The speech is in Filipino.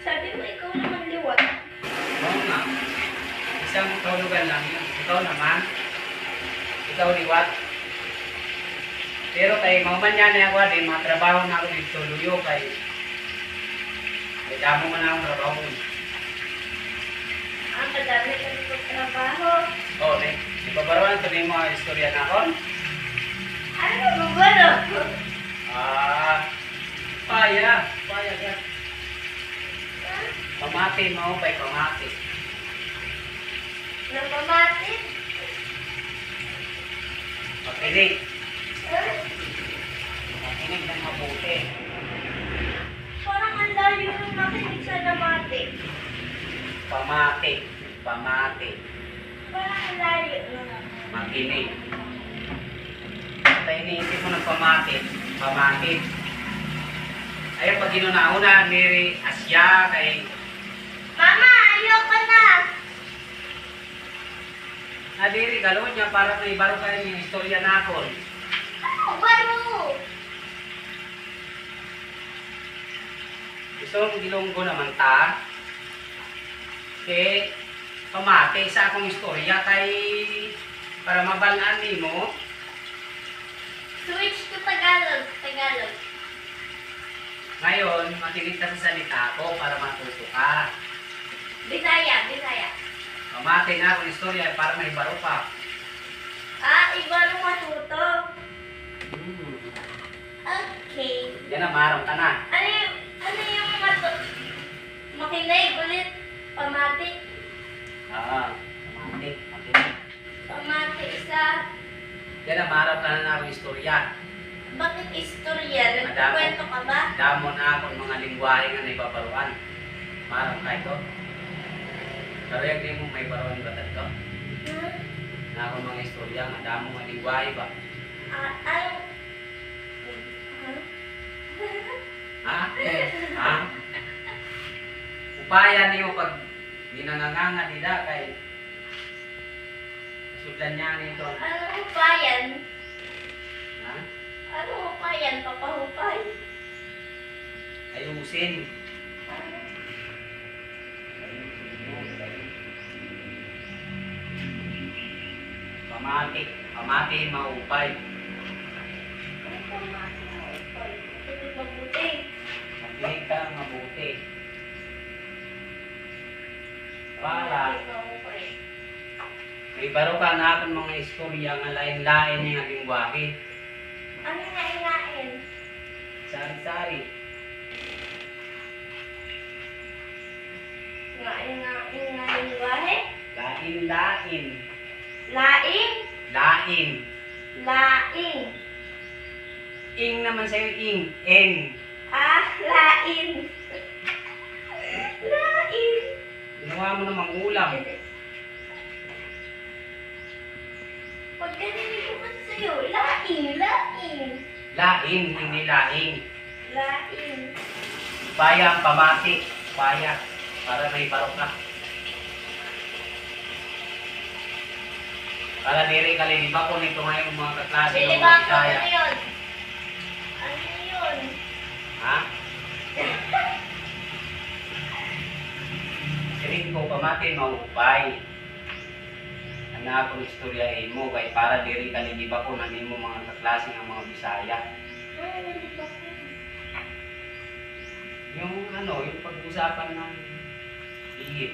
Sabi mo, ikaw naman liwat. Oo nga. Isang tulugan lang yun. Ikaw naman. Ikaw liwat. Pero kay mauman niya na ako din, mga trabaho na ako dito, luyo kay may damo man akong trabaho. Ah, madami ka dito trabaho. Oo, oh, ne. Ipabaruan ito yung mga istorya na ako. Ano no? Ah, paya. Paya ka. Pamati mo, pay pamati. Napamatin? Makinig. Eh? Makinig ng mabuti. Parang ang layo ng makinig sa namati. Pamati. Pamati. Parang ang layo ng Makinig. Kaya iniisip mo ng pamati. Pamati. Ayun, pag ginuna-una, ni Asya, kay Nadiri, galawin niya para may baro kayo yung istorya na ako. Baro? Mong gilonggo naman ta. Kay pamati sa akong istorya kay para mabalaan ni mo. Switch to Tagalog. Tagalog. Ngayon, makinig ka sa salita ko para matuto ka. Bisaya, Bisaya. Pamati na akong istorya para may baro pa. Ah, iba nung matuto. Hmm. Okay. Yan na, marang ka na. Ano yung, ano yung matu... Makinig ulit. Pamati. Ah, pamati, makinig. Pamati isa. Yan na, marang ka na na akong istorya. Bakit istorya? Nagkukwento ka ba? Damo na akong mga lingwahe nga naibabaruan. Marang ka ito. Pero yung di mo may baruan ba ito? Hmm? Na akong mga istorya nga damo nga ba? Ah, ano? Huh? Ha? Ha? Upaya niyo pag ginanganganga nila kay sudlan niya nito. Ano hupayan? Ha? Ano hupayan? Papahupay? Ayusin. Pamati. Pamati maupay. Ano? Makinig ka mabuti. Para may baro ka na akong mga istorya nga lain-lain nga lingwahe. Ano nga inain? Sari-sari. Nga inain nga lingwahe? Lain-lain. Laing? Lain. Laing. Ing naman sa'yo, ing. Eng. Ah, lain. Lain. Ginawa mo namang ulam. Pag ganili ko kasi sa'yo, laing, laing. Lain, hindi laing. Laing. Paya, pamati. Paya. Para may barok ka. Para diri ka liliba ko nito ngayon mga kaklase ng mga Silibako, kaya. ano yun? Ano yun? Ha? Sinig ko pamati maupay. Ano akong istoryahin mo kay para diri ka liliba ko namin mo mga kaklase ng mga Bisaya. Ko? Yung ano, yung pag-usapan ng ihip.